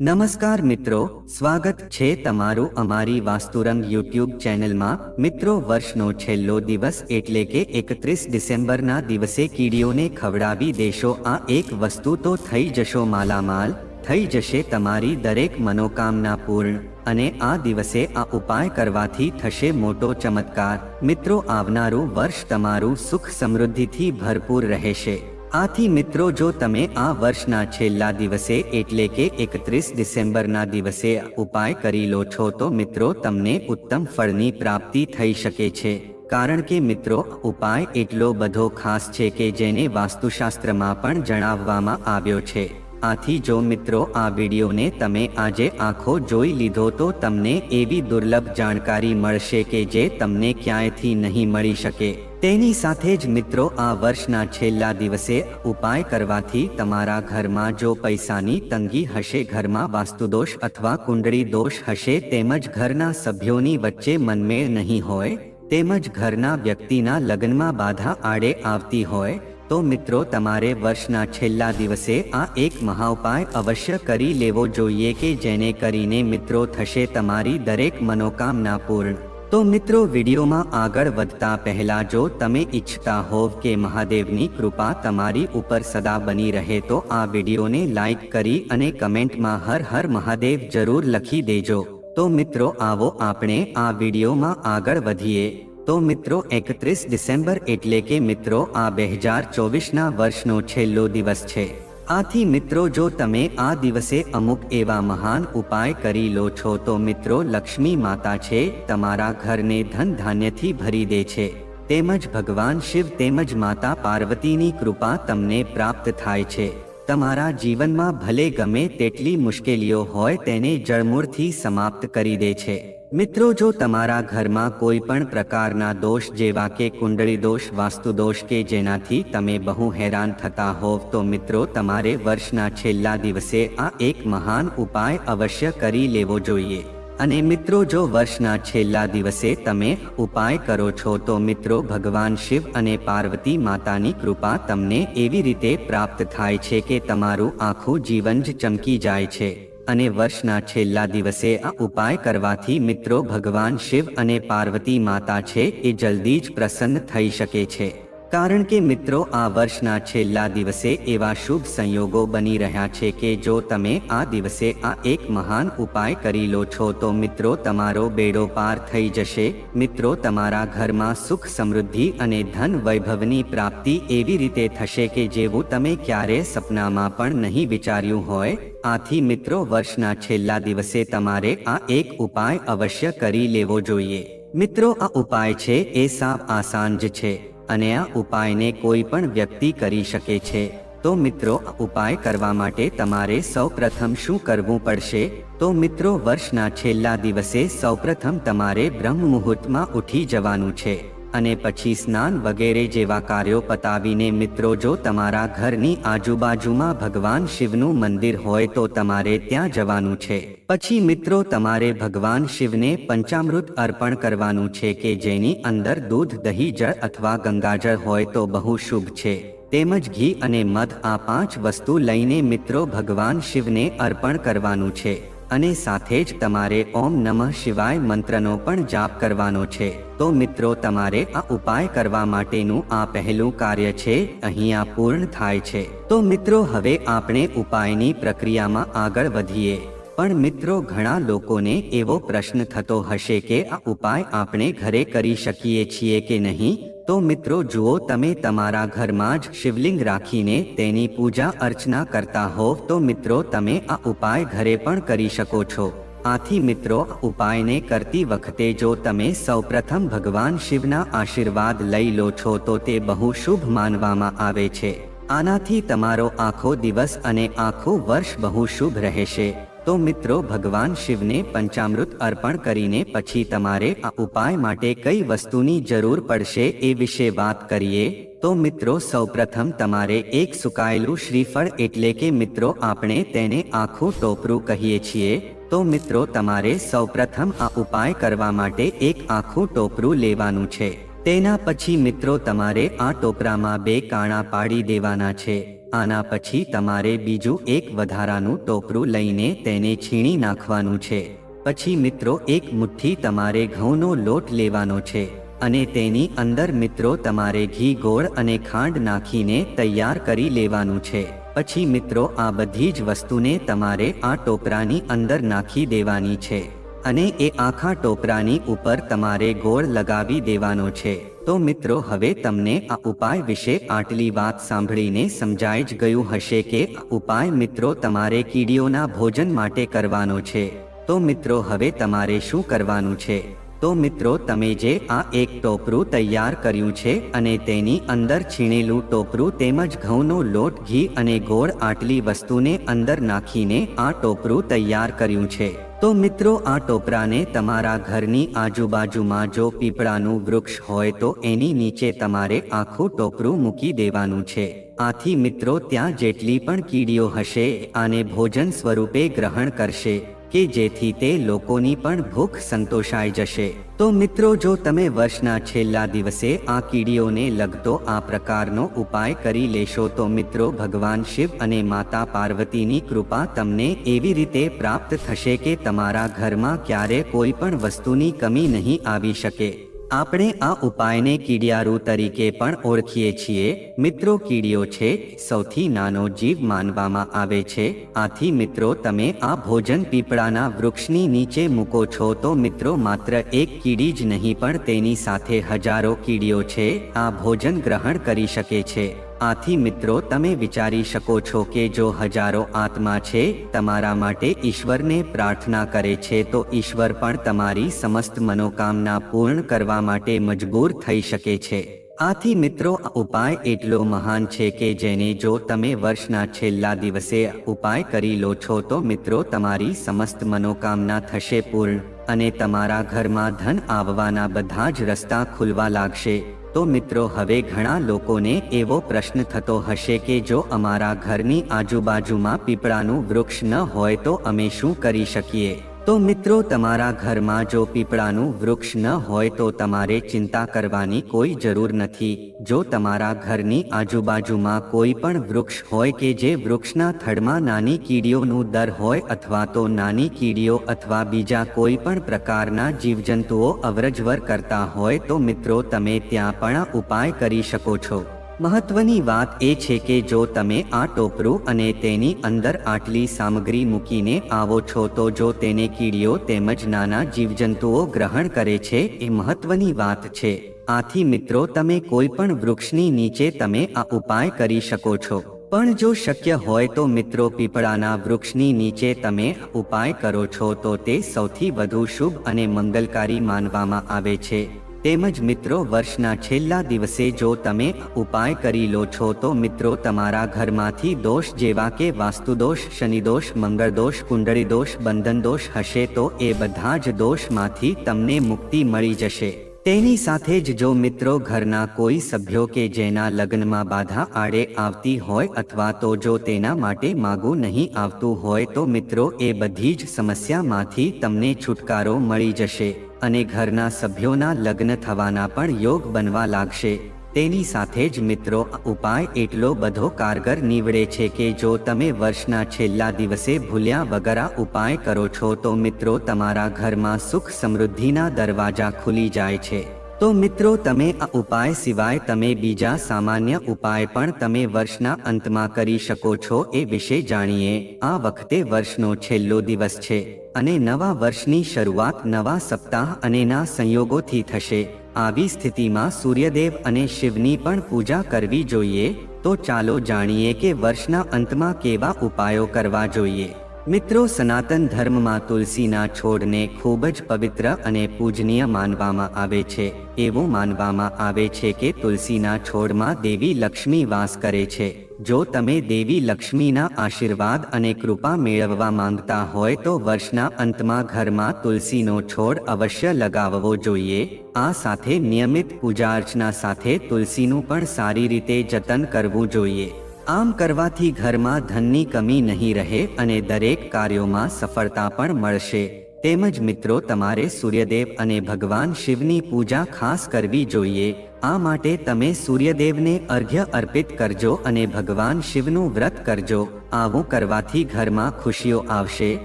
નમસ્કાર મિત્રો, સ્વાગત છે તમારું અમારી વાસ્તુરંગ યુટ્યુબ ચેનલમાં. મિત્રો, વર્ષનો છેલ્લો દિવસ એટલે કે એકત્રીસ ડિસેમ્બરના દિવસે કીડીઓને ખવડાવી દેશો. આ એક વસ્તુ તો થઈ જશો માલામાલ, થઈ જશે તમારી દરેક મનોકામના પૂર્ણ, અને આ દિવસે આ ઉપાય કરવાથી થશે મોટો ચમત્કાર. મિત્રો, આવનારું વર્ષ તમારું સુખ સમૃદ્ધિથી ભરપૂર રહેશે. આથી મિત્રો, જો તમે આ વર્ષના છેલ્લા દિવસે, એટલે કે એકત્રીસ ડિસેમ્બરના દિવસે ઉપાય કરી લો છો, તો મિત્રો, તમને ઉત્તમ ફળની પ્રાપ્તિ થઈ શકે છે. કારણ કે મિત્રો, ઉપાય એટલો બધો ખાસ છે કે જેને વાસ્તુશાસ્ત્રમાં પણ જણાવવામાં આવ્યો છે. આથી જો મિત્રો, આ વિડીયોને તમે આજે આખો જોઈ લીધો, તો તમને એવી દુર્લભ જાણકારી મળશે કે જે તમને ક્યાંયથી નહીં મળી શકે. તેની સાથે જ મિત્રો, આ વર્ષના છેલ્લા દિવસે ઉપાય કરવાથી તમારા ઘરમાં જો પૈસાની તંગી હશે, ઘરમાં વાસ્તુદોષ અથવા કુંડળી દોષ હશે, તેમજ ઘરના સભ્યોની વચ્ચે મનમેળ નહીં હોય, તેમજ ઘરના વ્યક્તિના લગ્નમાં બાધા આડે આવતી હોય, તો મિત્રો, તમારે વર્ષના છેલ્લા દિવસે આ એક મહાઉપાય અવશ્ય કરી લેવો જોઈએ કે જેને કરીને મિત્રો, થશે તમારી દરેક મનોકામના પૂર્ણ. તો મિત્રો વિડીયોમાં આગળ વધતા પહેલા જો તમે ઈચ્છતા હોવ કે મહાદેવની કૃપા તમારી ઉપર સદા બની રહે તો આ વિડીયોને લાઈક કરી અને કમેન્ટમાં હર હર મહાદેવ જરૂર લખી દેજો. તો મિત્રો આવો આપણે આ વિડીયોમાં આગળ વધીએ. તો મિત્રો એકત્રીસ ડિસેમ્બર એટલે કે મિત્રો આ બે હજાર ચોવીસના વર્ષનો છેલ્લો દિવસ છે. આથી મિત્રો, જો તમે આ દિવસે અમુક એવા મહાન ઉપાય કરી લો છો, તો મિત્રો, લક્ષ્મી માતા છે, તમારા ઘરને ધન ધાન્યથી ભરી દે છે. તેમજ ભગવાન શિવ તેમજ માતા પાર્વતીની કૃપા તમને પ્રાપ્ત થાય છે. તમારા જીવનમાં ભલે ગમે તેટલી મુશ્કેલીઓ હોય, તેને જળમૂળથી સમાપ્ત કરી દે છે. મિત્રો, જો તમારા ઘરમાં કોઈ પણ પ્રકારના દોષ જેવા કે કુંડળી દોષ, વાસ્તુ દોષ કે જેનાથી તમે બહુ હેરાન થતા હોવ, તો મિત્રો, તમારે વર્ષના છેલ્લા દિવસે આ એક મહાન ઉપાય અવશ્ય કરી લેવો જોઈએ. અને મિત્રો, જો વર્ષના છેલ્લા દિવસે તમે ઉપાય કરો છો, તો મિત્રો, ભગવાન શિવ અને પાર્વતી માતાની કૃપા તમને એવી રીતે પ્રાપ્ત થાય છે કે તમારું આખું જીવન જ ચમકી જાય છે. અને વર્ષના છેલ્લા દિવસે આ ઉપાય કરવાથી મિત્રો ભગવાન શિવ અને પાર્વતી માતા છે એ જલ્દી જ પ્રસન્ન થઈ શકે છે. કારણ કે મિત્રો, આ વર્ષના છેલ્લા દિવસે એવા શુભ સંયોગો બની રહ્યા છે કે જો તમે આ દિવસે આ એક મહાન ઉપાય કરી લો છો, તો મિત્રો, તમારો બેડો પાર થઈ જશે. મિત્રો, તમારા ઘરમાં સુખ સમૃદ્ધિ અને ધન વૈભવની પ્રાપ્તિ એવી રીતે થશે કે જેવું તમે ક્યારે સપનામાં પણ નહીં વિચાર્યું હોય. આથી મિત્રો, વર્ષના છેલ્લા દિવસે તમારે આ એક ઉપાય અવશ્ય કરી લેવો જોઈએ. મિત્રો, આ ઉપાય છે, એ સાવ આસાન જ છે. અને આ ઉપાયને કોઈ પણ વ્યક્તિ કરી શકે છે. તો મિત્રો ઉપાય કરવા માટે તમારે સૌપ્રથમ શું કરવું પડશે? તો મિત્રો, વર્ષના છેલ્લા દિવસે સૌપ્રથમ તમારે બ્રહ્મ મુહૂર્તમાં ઉઠી જવાનું છે. અને પછી સ્નાન વગેરે જેવા કાર્યો પતાવીને મિત્રો, જો તમારા ઘરની આજુબાજુમાં ભગવાન શિવનું મંદિર હોય તો તમારે ત્યાં જવાનું છે. પછી મિત્રો, તમારે ભગવાન શિવને પંચામૃત અર્પણ કરવાનું છે કે જેની અંદર દૂધ, દહીં, જળ અથવા ગંગાજળ હોય તો બહુ શુભ છે. તેમજ ઘી અને મધ આ પાંચ વસ્તુ લઈને મિત્રો ભગવાન શિવને અર્પણ કરવાનું છે. અને સાથે જ તમારે ઓમ નમઃ શિવાય મંત્રનો પણ જાપ કરવાનો છે. તો મિત્રો, તમારે આ ઉપાય કરવા માટેનું આ પહેલું કાર્ય છે અહીંયા પૂર્ણ થાય છે. તો મિત્રો, હવે આપણે ઉપાયની પ્રક્રિયામાં આગળ વધીએ. પણ મિત્રો, ઘણા લોકોને એવો પ્રશ્ન થતો હશે કે આ ઉપાય આપણે ઘરે કરી શકીએ છીએ કે નહીં? તો મિત્રો, જુઓ તમે તમારા ઘરમાં જ શિવલિંગ રાખીને તેની પૂજા અર્ચના કરતા હોવ તો મિત્રો તમે આ ઉપાય ઘરે પણ કરી શકો છો. આથી મિત્રો ઉપાયને કરતી વખતે જો તમે સૌપ્રથમ ભગવાન શિવના આશીર્વાદ લઈ લો છો, તો તે બહુ શુભ માનવામાં આવે છે. આનાથી તમારો આખો દિવસ અને આખું વર્ષ બહુ શુભ રહેશે. તો મિત્રો, ભગવાન શિવને પંચામૃત અર્પણ કરીને પછી તમારે આ ઉપાય માટે કઈ વસ્તુની જરૂર પડશે એ વિશે વાત કરીએ? તો મિત્રો, સૌપ્રથમ તમારે એક સુકાયેલું શ્રીફળ એટલે કે મિત્રો, આપણે તેને આખું ટોપરું કહીએ છીએ. તો મિત્રો, તમારે સૌપ્રથમ આ ઉપાય કરવા માટે એક આખું ટોપરું લેવાનું છે. તેના પછી મિત્રો, તમારે આ ટોપરામાં બે કાણા પાડી દેવાના છે. આના પછી તમારે બીજું એક વધારાનું ટોપરું લઈને તેને છીણી નાખવાનું છે. પછી મિત્રો એક મુઠ્ઠી તમારે ઘઉંનો લોટ લેવાનો છે અને તેની અંદર મિત્રો તમારે ઘી ગોળ અને ખાંડ નાખીને તૈયાર કરી લેવાનું છે. પછી મિત્રો આ બધી જ વસ્તુને તમારે આ ટોપરાની અંદર નાખી દેવાની છે અને એ આખા ટોપરાની ઉપર તમારે ગોળ લગાવી દેવાનો છે. તો મિત્રો, હવે તમને આ ઉપાય વિશે આટલી વાત સાંભળીને સમજાઈ જ ગયું હશે કે ઉપાય મિત્રો તમારે કીડીઓના ભોજન માટે કરવાનો છે. તો મિત્રો, હવે તમારે શું કરવાનું છે? તો મિત્રો, તમે જે આ એક ટોપરું તૈયાર કર્યું છે અને તેની અંદર છીણેલું ટોપરું તેમજ ઘઉંનો લોટ, ઘી અને ગોળ આટલી વસ્તુને અંદર નાખીને આ ટોપરું તૈયાર કર્યું છે. તો મિત્રો, આ ટોપરાને તમારા ઘરની આજુબાજુમાં જો પીપળાનું વૃક્ષ હોય તો એની નીચે તમારે આખું ટોપરું મૂકી દેવાનું છે. આથી મિત્રો ત્યાં જેટલી પણ કીડીઓ હશે, આને ભોજન સ્વરૂપે ગ્રહણ કરશે, કે જેથી તે લોકોની પણ ભૂખ સંતોષાઈ જશે. તો મિત્રો જો તમે વર્ષના છેલ્લા દિવસે આ કીડીઓને લગતો આ પ્રકારનો ઉપાય કરી લેશો તો મિત્રો ભગવાન શિવ અને માતા પાર્વતીની કૃપા તમને એવી રીતે પ્રાપ્ત થશે કે તમારા ઘરમાં ક્યારે કોઈ પણ વસ્તુની કમી નહીં આવી શકે. આપણે આ ઉપાયને કીડિયારુ તરીકે પણ ઓળખીએ છીએ. મિત્રો કીડીઓ છે, સૌથી નાનો જીવ માનવામાં આવે છે. આથી મિત્રો, તમે આ ભોજન પીપળાના વૃક્ષની નીચે મૂકો છો તો મિત્રો, માત્ર એક કીડી જ નહીં પણ તેની સાથે હજારો કીડીઓ છે. આ ભોજન ગ્રહણ કરી શકે છે. આથી મિત્રો, તમે વિચારી શકો છો કે જો હજારો આત્મા છે, તમારા માટે ઈશ્વરને પ્રાર્થના કરે છે, તો ઈશ્વર પણ તમારી સમસ્ત મનોકામના પૂર્ણ કરવા માટે મજબૂર થઈ શકે છે. આથી મિત્રો, આ ઉપાય એટલો મહાન છે કે જેને જો તમે વર્ષના છેલ્લા દિવસે ઉપાય કરી લો છો, તો મિત્રો, તમારી સમસ્ત મનોકામના થશે પૂર્ણ અને તમારા ઘરમાં ધન આવવાના બધા જ રસ્તા ખુલવા લાગશે. તો મિત્રો, હવે ઘણા લોકોને એવો પ્રશ્ન થતો હશે કે જો અમારા ઘરની આજુબાજુમાં પીપળાનું વૃક્ષ ન હોય તો અમે શું કરી શકીએ? તો મિત્રો, તમારા ઘરમાં જો પીપળાનું વૃક્ષ ન હોય તો તમારે ચિંતા કરવાની કોઈ જરૂર નથી. જો તમારા ઘરની આજુબાજુમાં કોઈ પણ વૃક્ષ હોય કે જે વૃક્ષના થડમાં નાની કીડીઓનું દર હોય અથવા તો નાની કીડીઓ અથવા બીજા કોઈ પણ પ્રકારના જીવજંતુઓ અવરજવર કરતા હોય તો મિત્રો, તમે ત્યાં પણ ઉપાય કરી શકો છો. મહત્વની વાત એ છે કે જો તમે આ ટોપરું અને તેની અંદર આટલી સામગ્રી મૂકીને આવો છો તો જો તેને કીડીઓ તેમજ નાના જીવજંતુઓ ગ્રહણ કરે છે, એ મહત્વની વાત છે. આથી મિત્રો, તમે કોઈ પણ વૃક્ષની નીચે તમે આ ઉપાય કરી શકો છો. પણ જો શક્ય હોય તો મિત્રો, પીપળાના વૃક્ષની નીચે તમે ઉપાય કરો છો તો તે સૌથી વધુ શુભ અને મંગલકારી માનવામાં આવે છે. તેમજ મિત્રો, વર્ષના છેલ્લા દિવસે જો તમે ઉપાય કરી લો છો, તો મિત્રો, તમારા ઘરમાંથી દોષ જેવા કે વાસ્તુદોષ, શનિદોષ, મંગળદોષ કુંડળી દોષ બંધન દોષ હશે, તો એ બધા જ દોષમાંથી તમને મુક્તિ મળી જશે. તેની સાથે જ જો મિત્રો, ઘરના કોઈ સભ્યો કે જેના લગ્નમાં બાધા આડે આવતી હોય અથવા તો જો તેના માટે માગું નહીં આવતું હોય, તો મિત્રો, એ બધી જ સમસ્યામાંથી તમને છુટકારો મળી જશે. અને ઘરના સભ્યોના લગ્ન થવાના પણ યોગ બનવા લાગશે. તેની સાથે જ મિત્રો ઉપાય એટલો બધો કારગર નીવડે છે કે જો તમે વર્ષના છેલ્લા દિવસે ભૂલ્યા વગર ઉપાય કરો છો તો મિત્રો, તમારા ઘરમાં સુખ સમૃદ્ધિના દરવાજા ખુલી જાય છે. તો મિત્રો તમે આ ઉપાય સિવાય તમે બીજા સામાન્ય ઉપાય પણ તમે વર્ષના અંતમાં કરી શકો છો એ વિશે જાણીએ. આ વખતે વર્ષનો છેલ્લો દિવસ છે અને નવા વર્ષની શરૂઆત નવા સપ્તાહ અને ના સંયોગોથી થશે. આવી સ્થિતિમાં સૂર્યદેવ અને શિવની પણ પૂજા કરવી જોઈએ. તો ચાલો જાણીએ કે વર્ષના અંતમાં કેવા ઉપાયો કરવા જોઈએ. મિત્રો, સનાતન ધર્મમાં તુલસીના છોડને ખૂબ જ પવિત્ર અને પૂજનીય માનવામાં આવે છે. એવું માનવામાં આવે છે કે તુલસીના છોડમાં દેવી લક્ષ્મી વાસ કરે છે. જો તમે દેવી લક્ષ્મીના આશીર્વાદ અને કૃપા મેળવવા માંગતા હોય તો વર્ષના અંતમાં ઘરમાં તુલસીનો છોડ અવશ્ય લગાવવો જોઈએ. આ સાથે નિયમિત પૂજા અર્ચના સાથે તુલસીનું પણ સારી રીતે જતન કરવું જોઈએ. આમ કરવાથી ઘરમાં ધનની કમી નહીં રહે અને દરેક કાર્યોમાં સફળતા પણ મળશે. તેમજ મિત્રો, તમારે સૂર્યદેવ અને ભગવાન શિવની પૂજા ખાસ કરવી જોઈએ. આ માટે તમે સૂર્યદેવને અર્ઘ્ય અર્પિત કરજો અને ભગવાન શિવનું વ્રત કરજો. આવું કરવાથી ઘરમાં ખુશીઓ આવશે.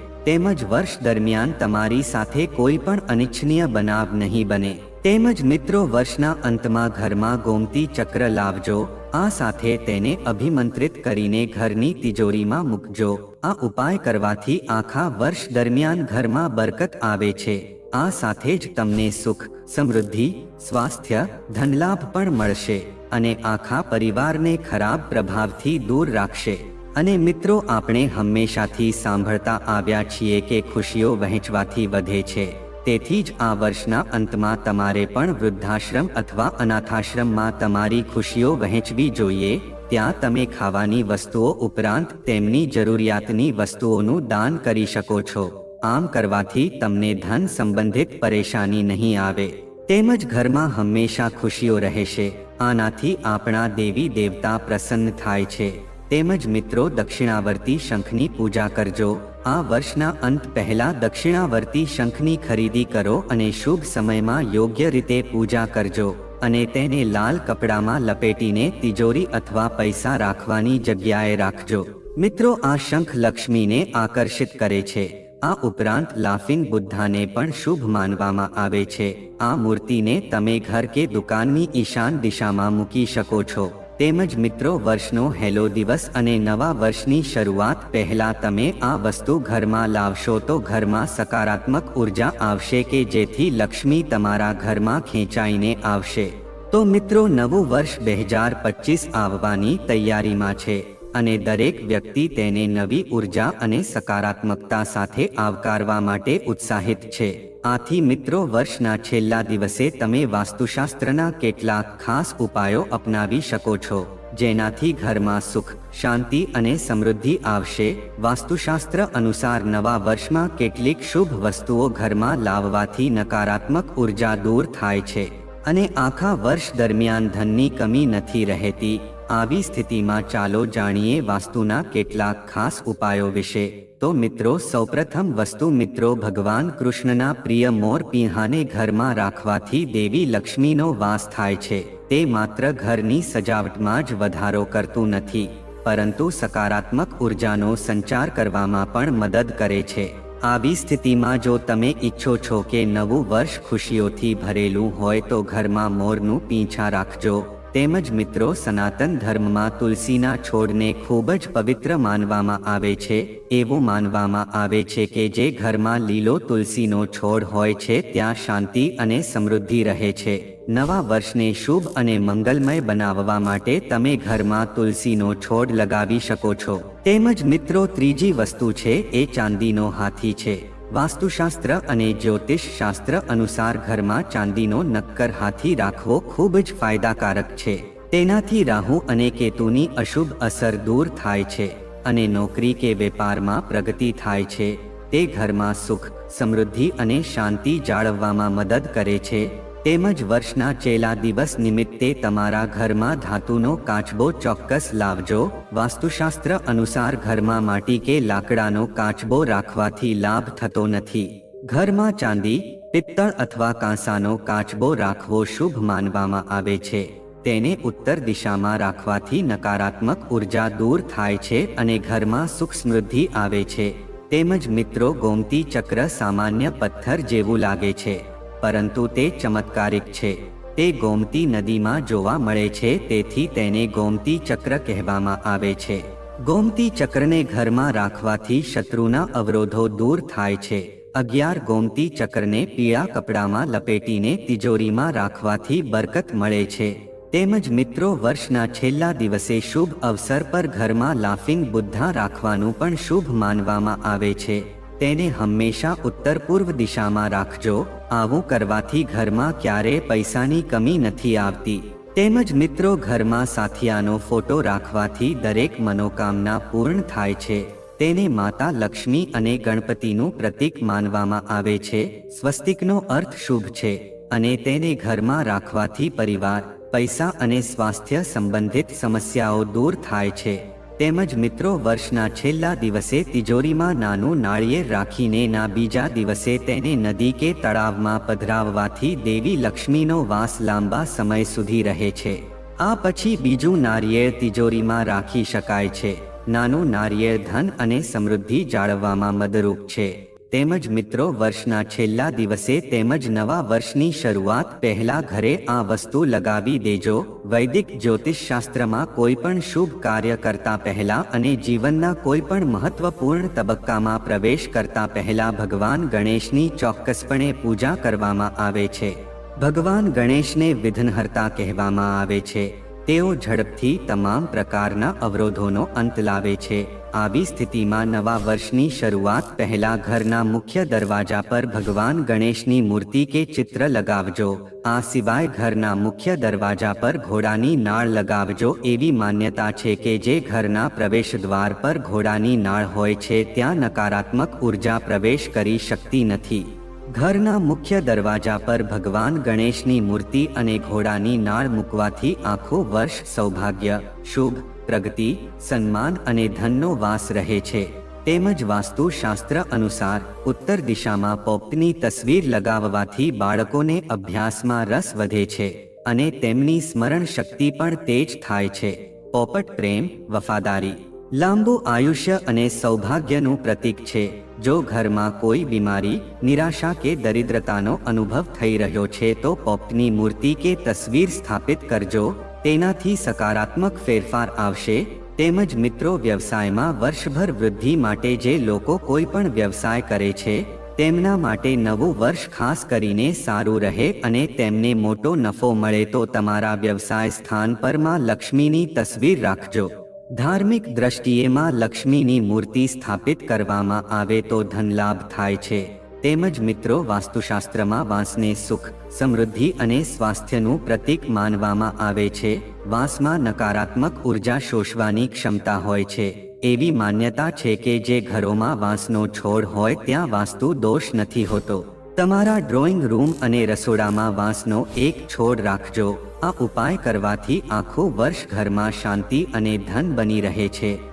તેમજ વર્ષ દરમિયાન તમારી સાથે કોઈ પણ અનિચ્છનીય બનાવ નહીં બને. તેમજ મિત્રો વર્ષના અંતમાં ઘરમાં ગોમતી ચક્ર લાવજો, આ સાથે તેને અભિમંત્રિત કરીને ઘરની તિજોરીમાં મૂકજો. આ ઉપાય કરવાથી આખા વર્ષ દરમિયાન ઘરમાં બરકત આવે છે. આ સાથે જ તમને સુખ, સમૃદ્ધિ, સ્વાસ્થ્ય, ધનલાભ પણ મળશે અને આખા પરિવારને ખરાબ પ્રભાવથી દૂર રાખશે. અને મિત્રો, આપણે હંમેશાથી સાંભળતા આવ્યા છીએ કે ખુશીઓ વહેંચવાથી વધે છે. તેથી જ આ વર્ષના અંતમાં તમારે પણ વૃદ્ધાશ્રમ અથવા અનાથાશ્રમમાં તમારી ખુશીઓ વહેંચવી જોઈએ, ત્યાં તમે ખાવાની વસ્તુઓ ઉપરાંત તેમની જરૂરિયાતની વસ્તુઓનું દાન કરી શકો છો. આમ કરવાથી તમને ધન સંબંધિત પરેશાની નહીં આવે. તેમજ ઘરમાં હંમેશા ખુશીઓ રહેશે. આનાથી આપણા દેવી દેવતા પ્રસન્ન થાય છે. તેમજ મિત્રો દક્ષિણાવર્તી શંખની પૂજા કરજો. આ વર્ષના અંત પહેલા દક્ષિણાવર્તી શંખની ખરીદી કરો અને શુભ સમયમાં યોગ્ય રીતે પૂજા કરજો અને તેને લાલ કપડામાં લપેટીને તિજોરી અથવા પૈસા રાખવાની જગ્યાએ રાખજો. મિત્રો, આ શંખ લક્ષ્મીને આકર્ષિત કરે છે. આ ઉપરાંત લાફિંગ બુદ્ધાને પણ શુભ માનવામાં આવે છે. આ મૂર્તિને તમે ઘર કે દુકાનની ઈશાન દિશામાં મૂકી શકો છો. તેમજ મિત્રો, વર્ષનો હેલો દિવસ અને નવા વર્ષની શરૂઆત પહેલા તમે આ વસ્તુ ઘરમાં લાવશો તો ઘરમાં સકારાત્મક ઊર્જા આવશે કે જેથી લક્ષ્મી તમારા ઘરમાં ખેંચાઈને આવશે. તો મિત્રો, નવું વર્ષ બે હજાર પચીસ આવવાની તૈયારીમાં છે અને દરેક વ્યક્તિ તેને નવી ઊર્જા અને સકારાત્મકતા સાથે આવકારવા માટે ઉત્સાહિત છે. આથી મિત્રો, વર્ષના છેલ્લા દિવસે તમે વાસ્તુશાસ્ત્રના કેટલાક ખાસ ઉપાયો અપનાવી શકો છો, જેનાથી ઘરમાં સુખ, શાંતિ અને સમૃદ્ધિ આવશે. વાસ્તુશાસ્ત્ર અનુસાર નવા વર્ષમાં કેટલીક શુભ વસ્તુઓ ઘરમાં લાવવાથી નકારાત્મક ઊર્જા દૂર થાય છે અને આખા વર્ષ દરમિયાન ધનની કમી નથી રહેતી. આવી સ્થિતિમાં ચાલો જાણીએ વાસ્તુના કેટલાક ખાસ ઉપાયો વિશે. તો મિત્રો, સૌપ્રથમ વસ્તુ મિત્રો, ભગવાન કૃષ્ણના પ્રિય મોર પિંહાને ઘરમાં રાખવાથી દેવી લક્ષ્મીનો વાસ થાય છે. તે માત્ર ઘરની સજાવટમાં જ વધારો કરતું નથી, પરંતુ સકારાત્મક ઉર્જાનો સંચાર કરવામાં પણ મદદ કરે છે. આવી સ્થિતિમાં જો તમે ઈચ્છો છો કે નવું વર્ષ ખુશીઓથી ભરેલું હોય તો ઘરમાં મોરનું પીંછા રાખજો. તેમજ મિત્રો સનાતન ધર્મમાં તુલસીના છોડને ખૂબ જ પવિત્ર માનવામાં આવે છે, એવું માનવામાં આવે છે કે જે ઘરમાં લીલો તુલસીનો છોડ હોય છે ત્યાં શાંતિ અને સમૃદ્ધિ રહે છે. નવા વર્ષને શુભ અને મંગલમય બનાવવા માટે તમે ઘરમાં તુલસીનો છોડ લગાવી શકો છો. તેમજ મિત્રો ત્રીજી વસ્તુ છે, એ ચાંદીનો હાથી છે. વાસ્તુશાસ્ત્ર અને જ્યોતિષ શાસ્ત્ર અનુસાર ઘરમાં ચાંદીનો નક્કર હાથી રાખવો ખૂબ જ ફાયદાકારક છે. તેનાથી રાહુ અને કેતુની અશુભ અસર દૂર થાય છે અને નોકરી કે વેપારમાં પ્રગતિ થાય છે. તે ઘરમાં સુખ, સમૃદ્ધિ અને શાંતિ જાળવવામાં મદદ કરે છે. તેમજ વર્ષના ચેલા દિવસ નિમિત્તે તમારા ઘરમાં ધાતુનો કાચબો ચોક્કસ લાવજો. વાસ્તુશાસ્ત્ર અનુસાર ઘરમાં માટી કે લાકડાનો કાચબો રાખવાથી લાભ થતો નથી. ઘરમાં ચાંદી, પિત્તળ અથવા કાંસાનો કાચબો રાખવો શુભ માનવામાં આવે છે. તેને ઉત્તર દિશામાં રાખવાથી નકારાત્મક ઊર્જા દૂર થાય છે અને ઘરમાં સુખ સમૃદ્ધિ આવે છે. તેમજ મિત્રો ગોમતી ચક્ર સામાન્ય પથ્થર જેવું લાગે છે. પરંતુ તે ચમત્કારિક છે. તે ગોમતી નદીમાં જોવા મળે છે, તેથી તેને ગોમતી ચક્ર કહેવામાં આવે છે. ગોમતી ચક્રને ઘરમાં રાખવાથી શત્રુના અવરોધો દૂર થાય છે. અગિયાર ગોમતી ચક્રને પીળા કપડામાં લપેટીને તિજોરીમાં રાખવાથી બરકત મળે છે. તેમજ મિત્રો, વર્ષના છેલ્લા દિવસે શુભ અવસર પર ઘરમાં લાફિંગ બુદ્ધા રાખવાનું પણ શુભ માનવામાં આવે છે. તેને હંમેશા ઉત્તર પૂર્વ દિશામાં રાખજો. આવું કરવાથી ઘરમાં ક્યારે પૈસાની કમી નથી આવતી. તેમજ મિત્રો ઘરમાં સાથિયાનો ફોટો રાખવાથી દરેક મનોકામના પૂર્ણ થાય છે. તેને માતા લક્ષ્મી અને ગણપતિનું પ્રતીક માનવામાં આવે છે. સ્વસ્તિકનો અર્થ શુભ છે અને તેને ઘરમાં રાખવાથી પરિવાર, પૈસા અને સ્વાસ્થ્ય સંબંધિત સમસ્યાઓ દૂર થાય છે. તેમજ મિત્રો, વર્ષના છેલ્લા દિવસે તિજોરીમાં નાનું નાળિયેર રાખીને ના બીજા દિવસે તેને નદી કે તળાવમાં પધરાવવાથી દેવી લક્ષ્મીનો વાસ લાંબા સમય સુધી રહે છે. આ પછી બીજું નારિયેળ તિજોરીમાં રાખી શકાય છે. નાનું નારિયેળ ધન અને સમૃદ્ધિ જાળવવામાં મદરૂપ છે. તેમજ મિત્રો, વર્ષના છેલ્લા દિવસે તેમજ નવા વર્ષની શરૂઆત પહેલા ઘરે આ વસ્તુ લગાવી દેજો. વૈદિક જ્યોતિષશાસ્ત્રમાં કોઈ પણ શુભ કાર્ય કરતા પહેલા અને જીવનના કોઈ પણ મહત્વપૂર્ણ તબક્કામાં પ્રવેશ કરતા પહેલા ભગવાન ગણેશની ચોક્કસપણે પૂજા કરવામાં આવે છે. ભગવાન ગણેશને વિઘ્નહર્તા કહેવામાં આવે છે. તેઓ ઝડપથી તમામ પ્રકારના અવરોધોનો અંત લાવે છે. આવી સ્થિતિમાં નવા વર્ષની શરૂઆત પહેલા ઘરના મુખ્ય દરવાજા પર ભગવાન ગણેશની મૂર્તિ કે ચિત્ર લગાવજો. આ સિવાય ઘરના મુખ્ય દરવાજા પર ઘોડાની નાળ લગાવજો એવી માન્યતા છે કે જે ઘરના પ્રવેશ દ્વાર પર ઘોડાની નાળ હોય છે ત્યાં નકારાત્મક ઊર્જા પ્રવેશ કરી શકતી નથી. ઘરના મુખ્ય દરવાજા પર ભગવાન ગણેશની મૂર્તિ અને ઘોડાની નાળ મૂકવાથી આખું વર્ષ સૌભાગ્ય, શુભ પ્રગતિ, સન્માન અને ધનનો વાસ રહે છે. તેમજ વાસ્તુશાસ્ત્ર અનુસાર, ઉત્તર દિશામાં પોપની તસવીર લગાવવાથી બાળકોને અભ્યાસમાં રસ વધે છે અને તેમની સ્મરણ શક્તિ પણ તેજ થાય છે. પોપટ પ્રેમ, વફાદારી. લાંબુ આયુષ્ય અને સૌભાગ્યનું પ્રતીક છે. જો ઘરમાં કોઈ બીમારી, નિરાશા કે દરિદ્રતાનો અનુભવ થઈ રહ્યો છે તો પોપની મૂર્તિ કે તસવીર સ્થાપિત કરજો. તેનાથી સકારાત્મક ફેરફાર આવશે, તેમજ મિત્રો વ્યવસાયમાં વર્ષભર વૃદ્ધિ માટે જે લોકો કોઈ પણ વ્યવસાય કરે છે, તેમના માટે નવું વર્ષ ખાસ કરીને સારું રહે અને તેમને મોટો નફો મળે તો તમારા વ્યવસાય સ્થાન પરમાં લક્ષ્મીની તસવીર રાખજો. ધાર્મિક દ્રષ્ટિએમાં લક્ષ્મીની મૂર્તિ સ્થાપિત કરવામાં આવે તો ધનલાભ થાય છે. તેમજ મિત્રો વાસ્તુશાસ્ત્રમાં વાંસને સુખ, સમૃદ્ધિ અને સ્વાસ્થ્યનું પ્રતીક માનવામાં આવે છે. વાંસમાં નકારાત્મક ઊર્જા શોષવાની ક્ષમતા હોય છે. એવી માન્યતા છે કે જે ઘરોમાં વાંસનો છોડ હોય ત્યાં વાસ્તુ દોષ નથી હોતો. તમારા ડ્રોઈંગ રૂમ અને રસોડામાં વાંસનો એક છોડ રાખજો. આ ઉપાય કરવાથી આખું વર્ષ ઘરમાં શાંતિ અને ધન બની રહે છે.